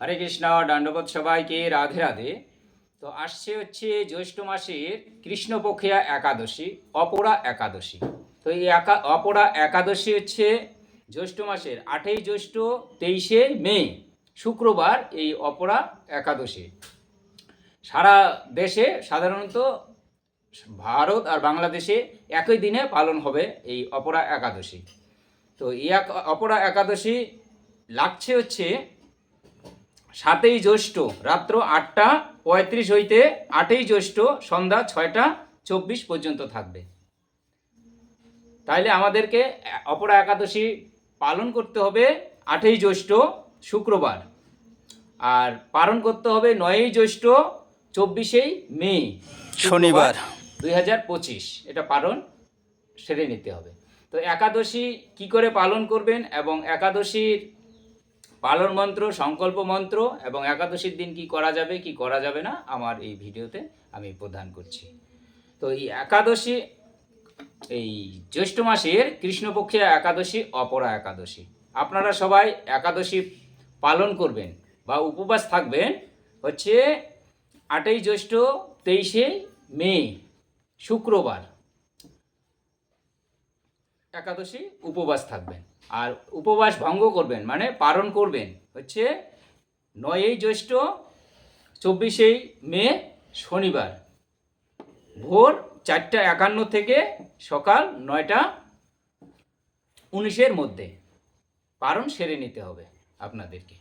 হরে কৃষ্ণ, দণ্ডবোধ সবাইকে, রাধে রাধে। তো আসছে হচ্ছে জ্যৈষ্ঠ মাসের কৃষ্ণপক্ষিয়া একাদশী অপরা একাদশী। তো এই একা অপরা একাদশী হচ্ছে জ্যৈষ্ঠ মাসের আটই জ্যৈষ্ঠ, তেইশে মে, শুক্রবার এই অপরা একাদশী। সারা দেশে সাধারণত ভারত আর বাংলাদেশে একই দিনে পালন হবে এই অপরা একাদশী। তো এই অপরা একাদশী লাগছে হচ্ছে সাতই জ্যৈষ্ঠ রাত্র আটটা পঁয়ত্রিশ হইতে আটই জ্যৈষ্ঠ সন্ধ্যা ছয়টা চব্বিশ পর্যন্ত থাকবে। তাইলে আমাদেরকে অপরা একাদশী পালন করতে হবে আটই জ্যৈষ্ঠ শুক্রবার। আর পালন করতে হবে নয়ই জ্যৈষ্ঠ চব্বিশেই মে শনিবার। দুই হাজার পঁচিশ। এটা পালন সেরে নিতে হবে। তো একাদশী কি করে পালন করবেন এবং একাদশীর পালন মন্ত্র, সংকল্প মন্ত্র এবং একাদশীর দিন কি করা যাবে, কি করা যাবে না, আমার এই ভিডিওতে আমি প্রদান করছি। তো এই একাদশী, এই জ্যৈষ্ঠ মাসের কৃষ্ণপক্ষে একাদশী, অপরা একাদশী। আপনারা সবাই একাদশী পালন করবেন বা উপবাস থাকবেন হচ্ছে আটই জ্যৈষ্ঠ তেইশে মে, শুক্রবার। একাদশী উপবাস থাকবেন। আর উপবাস ভঙ্গ করবেন মানে পালন করবেন। হচ্ছে নয়ই জ্যৈষ্ঠ চব্বিশেই মে শনিবার। ভোর চারটা একান্ন থেকে সকাল নয়টা উনিশের মধ্যে। পারণ সেরে নিতে হবে আপনাদেরকে।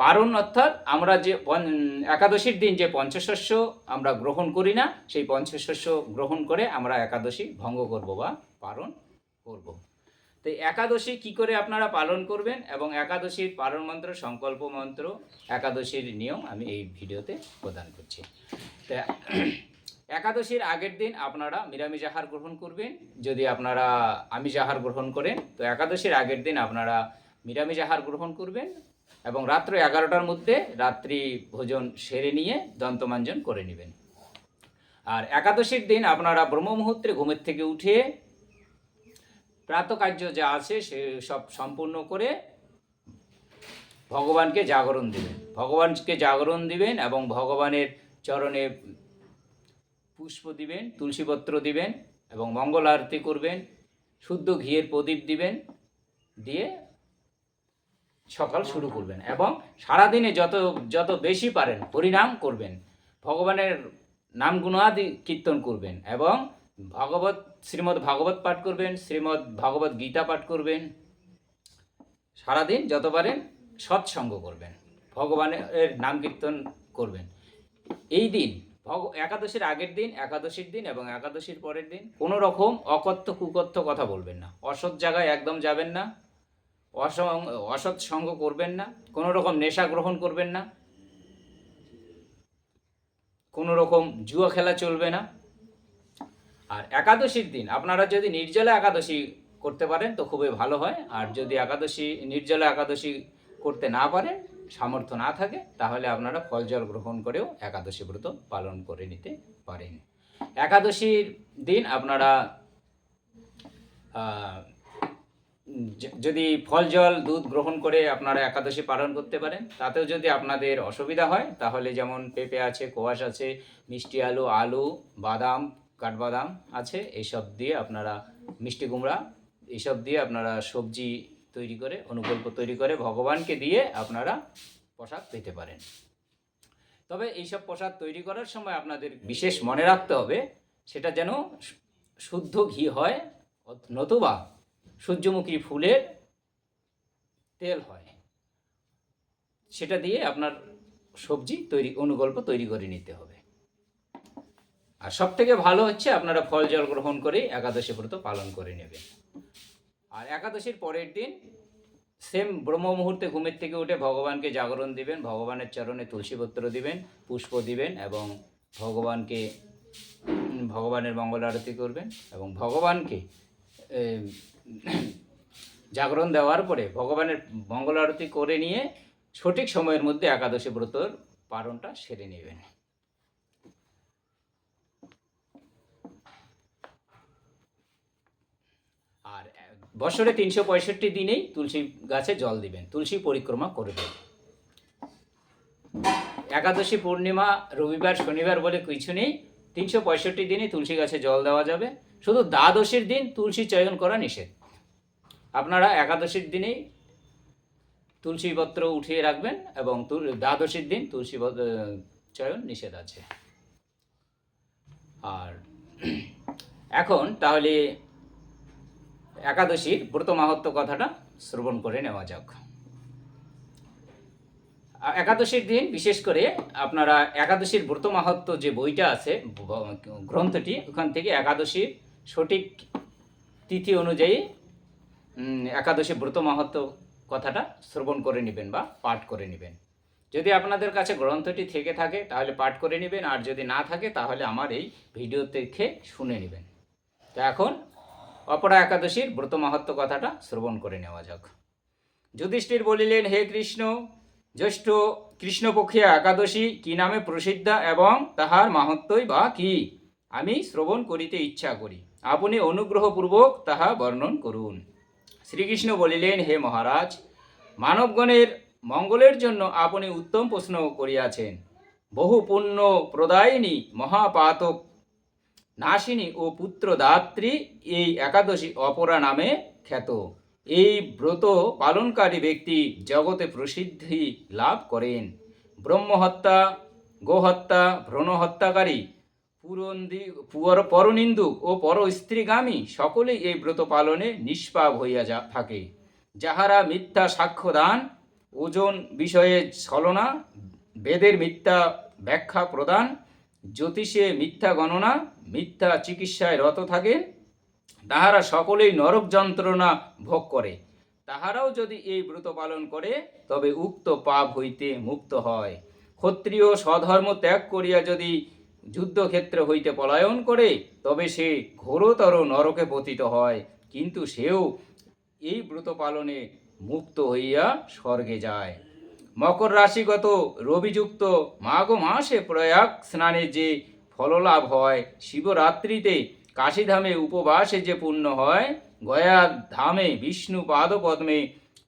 পারণ অর্থাৎ আমরা যে একাদশীর দিন যে পঞ্চশস্য আমরা গ্রহণ করি না, সেই পঞ্চশস্য গ্রহণ করে আমরা একাদশী ভঙ্গ করব বা পালন করব। তো একাদশী কি করে আপনারা পালন করবেন এবং একাদশীর পালন মন্ত্র, সংকল্প মন্ত্র, একাদশীর নিয়ম আমি এই ভিডিওতে প্রদান করছি। তা একাদশীর আগের দিন আপনারা নিরামিষ আহার গ্রহণ করবেন। যদি আপনারা আমিষ আহার গ্রহণ করেন, তো একাদশীর আগের দিন আপনারা নিরামিষ আহার গ্রহণ করবেন এবং রাত্র এগারোটার মধ্যে রাত্রি ভোজন সেরে নিয়ে দন্তমাঞ্জন করে নেবেন। আর একাদশীর দিন আপনারা ব্রহ্ম মুহূর্তে ঘুমের থেকে উঠে প্রাতকার্য যা আছে সে সব সম্পূর্ণ করে ভগবানকে জাগরণ দিবেন। ভগবানকে জাগরণ দিবেন এবং ভগবানের চরণে পুষ্প দিবেন, তুলসীপত্র দিবেন এবং মঙ্গল আরতি করবেন, শুদ্ধ ঘিয়ের প্রদীপ দিবেন, দিয়ে সকাল শুরু করবেন এবং সারাদিনে যত যত বেশি পারেন পরিণাম করবেন। ভগবানের নাম গুণাদি কীর্তন করবেন এবং ভগবত, শ্রীমদ্ ভাগবত পাঠ করবেন, শ্রীমদ্ ভাগবত গীতা পাঠ করবেন। সারাদিন যত পারেন সৎসঙ্গ করবেন, ভগবানের নাম কীর্তন করবেন। এই দিন, ভগ, একাদশীর আগের দিন, একাদশীর দিন এবং একাদশীর পরের দিন কোনো রকম অকথ্য কুকথ্য কথা বলবেন না। অসৎ জায়গায় একদম যাবেন না, অসং, অসৎ সঙ্গ করবেন না কোনো রকম নেশা গ্রহণ করবেন না কোনো রকম জুয়া খেলা চলবে না আর একাদশীর দিন, আপনারা যদি নির্জলা একাদশী করতে পারেন, তো খুবই ভালো হয়। আর যদি একাদশী, নির্জলা একাদশী করতে না পারেন সামর্থ্য না থাকে, তাহলে আপনারা ফল জল গ্রহণ করেও একাদশী ব্রত পালন করে নিতে পারেন। একাদশীর দিন আপনারা যদি ফল জল দুধ গ্রহণ করে আপনারা একাদশী পালন করতে পারেন, তাতেও যদি আপনাদের অসুবিধা হয়, তাহলে যেমন পেঁপে আছে, কোয়াশ আছে, মিষ্টি আলু আলু, বাদাম কাঠবাদাম আছে, এইসব দিয়ে আপনারা মিষ্টি কুমড়া, এইসব দিয়ে আপনারা সবজি তৈরি করে, অনুকল্প তৈরি করে ভগবানকে দিয়ে আপনারা প্রসাদ পেতে পারেন। তবে এইসব প্রসাদ তৈরি করার সময় আপনাদের বিশেষ মনে রাখতে হবে, সেটা যেন শুদ্ধ ঘি হয়, নতুবা সূর্যমুখী ফুলের তেল হয়। সেটা দিয়ে আপনার সবজি তৈরি, অনুকল্প তৈরি করে নিতে হবে। আর সব থেকে ভালো হচ্ছে আপনারা ফল জল গ্রহণ করে একাদশী ব্রত পালন করে নেবেন। আর একাদশীর পরের দিন সেম ব্রহ্ম মুহূর্তে ঘুমের থেকে উঠে ভগবানকে জাগরণ দিবেন, ভগবানের চরণে তুলসীপত্র দিবেন, পুষ্প দিবেন এবং ভগবানকে, ভগবানের মঙ্গল আরতি করবেন এবং ভগবানকে জাগরণ দেওয়ার পরে ভগবানের মঙ্গল আরতি করে নিয়ে সঠিক সময়ের মধ্যে একাদশী ব্রতর পালনটা সেরে নেবেন আর আহ, বছরে তিনশো পঁয়ষট্টি দিনেই তুলসী গাছে জল দিবেন, তুলসী পরিক্রমা করবেন একাদশী পূর্ণিমা রবিবার, শনিবার বলে কিছু নেই, তিনশো পঁয়ষট্টি দিনই তুলসী গাছে জল দেওয়া যাবে। শুধু দ্বাদশীর দিন তুলসী চয়ন করা নিষেধ। আপনারা একাদশীর দিনেই তুলসী পত্র উঠিয়ে রাখবেন এবং দ্বাদশীর দিন তুলসী চয়ন নিষেধ আছে। আর এখন তাহলে একাদশীর ব্রত মাহাত্ম কথাটা শ্রবণ করে নেওয়া যাক। একাদশীর দিন বিশেষ করে আপনারা একাদশীর ব্রত মাহাত্ম যে বইটা আছে গ্রন্থটি, ওখান থেকে একাদশীর সঠিক তিথি অনুযায়ী একাদশী ব্রত মাহাত্ম কথাটা শ্রবণ করে নেবেন বা পাঠ করে নেবেন। যদি আপনাদের কাছে গ্রন্থটি থেকে থাকে, তাহলে পাঠ করে নেবেন, আর যদি না থাকে, তাহলে আমার এই ভিডিও দেখে শুনে নেবেন। তো এখন অপরা একাদশীর ব্রত মাহাত্ম কথাটা শ্রবণ করে নেওয়া যাক। যুধিষ্ঠির বলিলেন, হে কৃষ্ণ, জ্যৈষ্ঠ কৃষ্ণপক্ষিয়া একাদশী কি নামে প্রসিদ্ধা এবং তাহার মাহাত্মই বা কি? আমি শ্রবণ করিতে ইচ্ছা করি। আপনি অনুগ্রহপূর্বক তাহা বর্ণন করুন। শ্রীকৃষ্ণ বলিলেন, হে মহারাজ, মানবগণের মঙ্গলের জন্য আপনি উত্তম প্রশ্ন করিয়াছেন। বহু পুণ্য প্রদায়িনী মহাপাতক নাসিনী ও পুত্রদাত্রী এই একাদশী অপরা নামে খ্যাত। এই ব্রত পালনকারী ব্যক্তি জগতে প্রসিদ্ধি লাভ করেন। ব্রহ্মহত্যা, গোহত্যা ভ্রণ হত্যাকারী পুরন্দি পুর- পরনিন্দুক ও পর স্ত্রীগামী সকলেই এই ব্রত পালনে নিষ্পাপ হইয়া যা, থাকে। যাহারা মিথ্যা সাক্ষ্য দান, ওজন বিষয়ে ছলনা, বেদের মিথ্যা ব্যাখ্যা প্রদান, জ্যোতিষে মিথ্যা গণনা মিথ্যা চিকিৎসায় রত থাকে, তাহারা সকলেই নরক যন্ত্রণা ভোগ করে। তাহারাও যদি এই ব্রত পালন করে, তবে উক্ত পাপ হইতে মুক্ত হয়। ক্ষত্রিয় স্বধর্ম ত্যাগ করিয়া যদি যুদ্ধক্ষেত্র হইতে পলায়ন করে, তবে সে ঘোরতর নরকে পতিত হয়, কিন্তু সেও এই ব্রত পালনে মুক্ত হইয়া স্বর্গে যায়। মকর রাশিগত রবিযুক্ত মাঘ মাসে প্রয়াগ স্নানে যে ফললাভ হয়। শিবরাত্রিতে কাশীধামে উপবাসে যে পুণ্য হয় গয়া ধামে বিষ্ণু পাদপদ্মে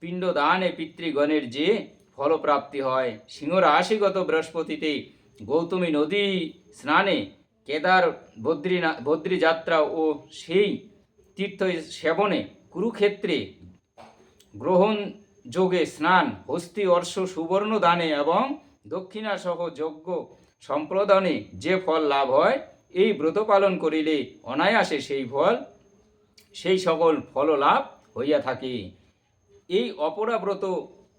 পিণ্ডদানে পিতৃগণের যে ফলপ্রাপ্তি হয়। সিংহ রাশিগত বৃহস্পতিতে গৌতমী নদী স্নানে কেদার বদ্রীনা বদ্রী যাত্রা ও সেই তীর্থ সেবনে কুরুক্ষেত্রে গ্রহণ যোগে স্নান, হস্তি, অর্শ সুবর্ণ দানে এবং দক্ষিণাসহ যজ্ঞ সম্প্রদানে যে ফল লাভ হয়, এই ব্রত পালন করিলে অনায়াসে সেই ফল, সেই সকল ফল লাভ হইয়া থাকে। এই অপরাব্রত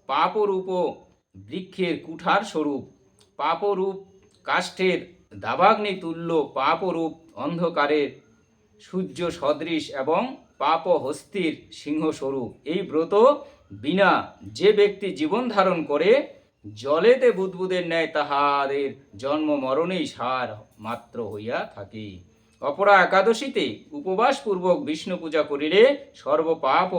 পাপরূপ বৃক্ষের কুঠার স্বরূপ, পাপরূপ কাষ্ঠের দাবাগ্নি তুল্য, পাপরূপ অন্ধকারের সূর্য সদৃশ এবং পাপ হস্তির সিংহস্বরূপ। এই ব্রত বিনা যে ব্যক্তি জীবন ধারণ করে জলেতে বুদবুদের ন্যায় তাহাদের জন্ম মরণেই সার মাত্র হইয়া থাকে। অপরা একাদশীতে উপবাসপূর্বক বিষ্ণু পূজা করিলে সর্বপাপ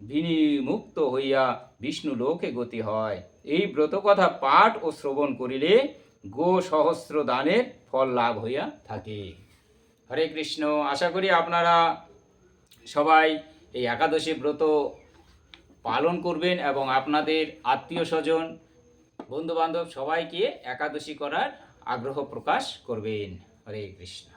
বিনিমুক্ত হইয়া বিষ্ণু লোকে গতি হয়। এই ব্রত কথা পাঠ ও শ্রবণ করিলে গো সহস্র দানের ফল লাভ হইয়া থাকে। হরে কৃষ্ণ, আশা করি আপনারা সবাই এই একাদশী ব্রত পালন করবেন এবং আপনাদের আত্মীয় স্বজন বন্ধু বান্ধব সবাইকে একাদশী করার আগ্রহ প্রকাশ করবেন। হরে কৃষ্ণ।